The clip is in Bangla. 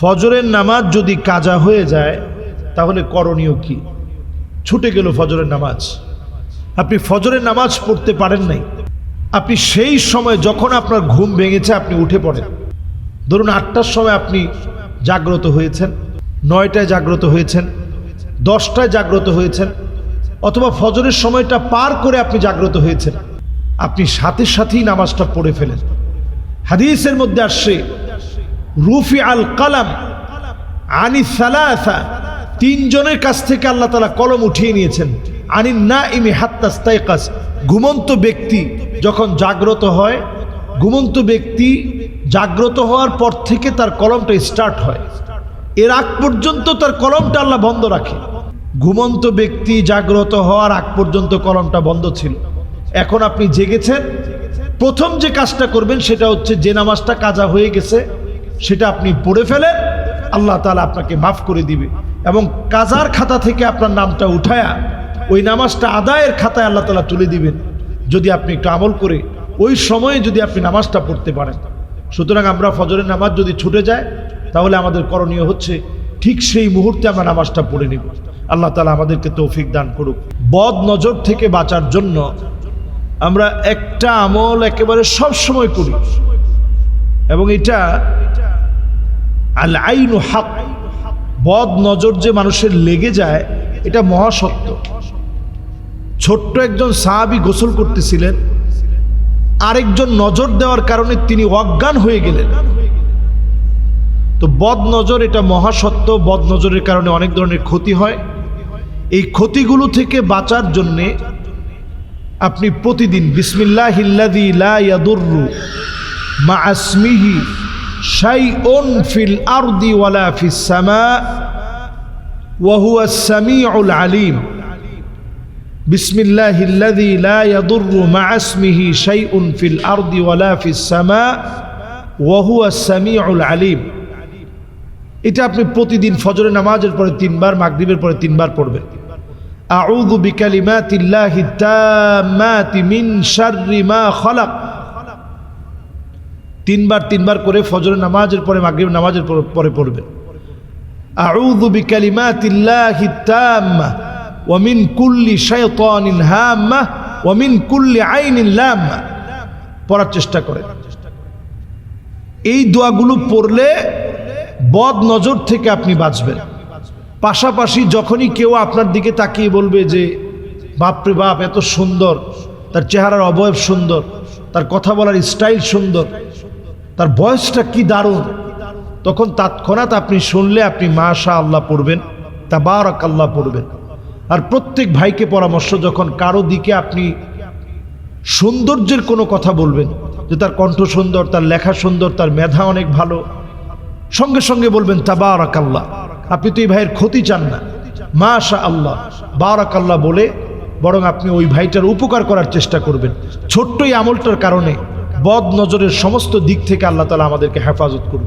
ফজরের নামাজ যদি কাজা হয়ে যায়, তাহলে করণীয় কি? ছুটে গেল ফজরের নামাজ। আপনি ফজরের নামাজ পড়তে পারেন নাই। আপনি সেই সময় যখন আপনার ঘুম ভেঙেছে, আপনি উঠে পড়েন। ধরুন আটটার সময় আপনি জাগ্রত হয়েছেন, নয়টায় জাগ্রত হয়েছেন, দশটায় জাগ্রত হয়েছেন, অথবা ফজরের সময়টা পার করে আপনি জাগ্রত হয়েছেন। আপনি সাথে সাথেই নামাজটা পড়ে ফেলেন। হাদিসের মধ্যে আসছে রুফি আল কালাম আনি সালাসা, তিনজনের কাছ থেকে আল্লাহ তালা কলম উঠিয়ে নিয়েছেন। আনি না ইমি হাত্তাস্তাইকাস ঘুমন্ত ব্যক্তি যখন জাগ্রত হয়, ঘুমন্ত ব্যক্তি জাগ্রত হওয়ার পর থেকে তার কলমটা স্টার্ট হয়। এর আগ পর্যন্ত তার কলমটা আল্লাহ বন্ধ রাখে। ঘুমন্ত ব্যক্তি জাগ্রত হওয়ার আগ পর্যন্ত কলমটা বন্ধ ছিল। এখন আপনি জেগেছেন। প্রথম যে কাজটা করবেন সেটা হচ্ছে যে নামাজটা কাজা হয়ে গেছে সেটা আপনি পড়ে ফেলেন, আল্লাহ তালা আপনাকে মাফ করে দিবে। এবং কাজার খাতা থেকে আপনার নামটা উঠায়া ওই নামাজটা আদায়ের খাতায় আল্লাহ তালা তুলে দিবেন, যদি আপনি একটু আমল করে ওই সময়ে যদি আপনি নামাজটা পড়তে পারেন। সুতরাং আমরা ফজরের নামাজ যদি ছুটে যায়, তাহলে আমাদের করণীয় হচ্ছে ঠিক সেই মুহূর্তে আমরা নামাজটা পড়ে নেব। আল্লাহ তালা আমাদেরকে তৌফিক দান করুক। বদ নজর থেকে বাঁচার জন্য আমরা একটা আমল একেবারে সব সময় করি। এবং এটা আল আইনু হাক, বদ নজর যে মানুষের লেগে যায়, এটা মহাসত্য। ছোট্ট একজন সাহাবি গোসল করতেছিলেন, আরেকজন নজর দেওয়ার কারণে তিনি অজ্ঞান হয়ে গেলেন। তো বদ নজর এটা মহাসত্য, বদ নজরের কারণে অনেক ধরনের ক্ষতি হয়। এই ক্ষতিগুলো থেকে বাঁচার জন্যে আপনি প্রতিদিন বিসমিল্লাহ হিল্লাদি লা ইয়াদুররু মা আসমিহি শাইউন ফিল আরদি ওয়ালা ফিস সামা হুয়া সামিউল আলিম। বিসমিল্লাহ হিল্লাদি লা ইয়াদুররু মা আসমিহি শাইউন ফিল আরদি ওয়ালা ফিস সামা ওয়া হুয়া সামিউল আলিম। এটা আপনি প্রতিদিন ফজরের নামাজের পরে তিনবার, মাগরিবের পরে তিনবার পড়বেন। আউযু বিকালিমাতিল্লাহি তাম্মাতি মিন শাররি মা খালাক। তিনবার তিনবার করে ফজরের নামাজের পরে মাগরিব নামাজের পর- পরে পড়বেন। আউযু বিকালিমাতিল্লাহি তাম্মা ওয়া মিন কুল্লি শাইতানিন হাম্মা ওয়া মিন কুল্লি আইনিন লাম্মা। পড়ার চেষ্টা করেন। এই দোয়াগুলো পড়লে বদ নজর থেকে আপনি বাঁচবেন। পাশাপাশি যখনই কেউ আপনার দিকে তাকিয়ে বলবে যে বাপরে বাপ, এত সুন্দর। তার চেহারার অবয়ব সুন্দর। তার কথা বলার স্টাইল সুন্দর। তার বয়সটা কি দারুণ? তখন তৎক্ষণাৎ আপনি শুনলে আপনি মাশা আল্লাহ পড়বেন তা তাবারক আল্লাহ পড়বেন। আর প্রত্যেক ভাইকে পরামর্শ যখন কারও দিকে আপনি সৌন্দর্যের কোনো কথা বলবেন, যে তার কণ্ঠ সুন্দর, তার লেখা সুন্দর, তার মেধা অনেক ভালো, সঙ্গে সঙ্গে বলবেন তা তাবারাক আল্লাহ আপনি তো এই ভাইয়ের ক্ষতি চান না। মাশা আল্লাহ বারাক আল্লাহ বলে বরং আপনি ওই ভাইটার উপকার করার চেষ্টা করবেন। ছোট্ট এই আমলটার কারণে বদ নজরের সমস্ত দিক থেকে আল্লাহ তালা আমাদেরকে হেফাজত করবে